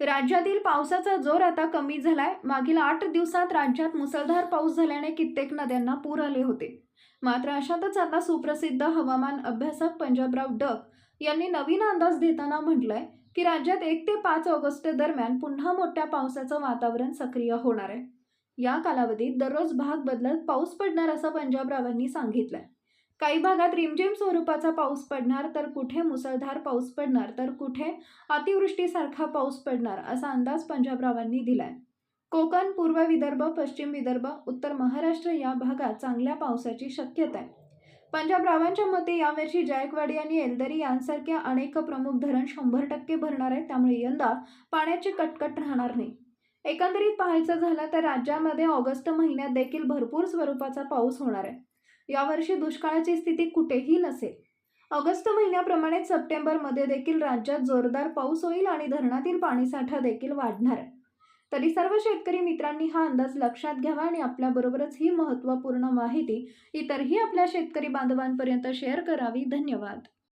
राज्यातील पावसाचा जोर आता कमी झालाय. मागील आठ दिवसात राज्यात मुसळधार पाऊस झाल्याने कित्येक नद्यांना पूर आले होते. मात्र अशातच आता सुप्रसिद्ध हवामान अभ्यासक पंजाबराव डक यांनी नवीन अंदाज देताना म्हटलंय की राज्यात एक ते पाच ऑगस्ट दरम्यान पुन्हा मोठ्या पावसाचं वातावरण सक्रिय होणार आहे. या कालावधीत दररोज भाग बदलत पाऊस पडणार असं पंजाबरावांनी सांगितलंय. काही भागात रिमझिम स्वरूपाचा पाऊस पडणार तर कुठे मुसळधार पाऊस पडणार तर कुठे अतिवृष्टीसारखा पाऊस पडणार असा अंदाज पंजाबरावांनी दिलाय. कोकण पूर्व विदर्भ पश्चिम विदर्भ उत्तर महाराष्ट्र या भागात चांगल्या पावसाची शक्यता आहे. पंजाबरावांच्या मते यावर्षी जायकवाडी आणि एलदरी यांसारख्या अनेक प्रमुख धरण शंभर टक्के भरणार आहेत त्यामुळे यंदा पाण्याची कटकट राहणार नाही. एकंदरीत पाहायचं झालं तर राज्यामध्ये ऑगस्ट महिन्यात देखील भरपूर स्वरूपाचा पाऊस होणार आहे. यावर्षी दुष्काळाची स्थिती कुठेही नसेल. ऑगस्ट महिन्याप्रमाणेच सप्टेंबरमध्ये देखील राज्यात जोरदार पाऊस होईल आणि धरणातील पाणीसाठा देखील वाढणार. तरी सर्व शेतकरी मित्रांनी हा अंदाज लक्षात घ्यावा आणि आपल्याबरोबरच ही महत्त्वपूर्ण माहिती इतरही आपल्या शेतकरी बांधवांपर्यंत शेअर करावी. धन्यवाद.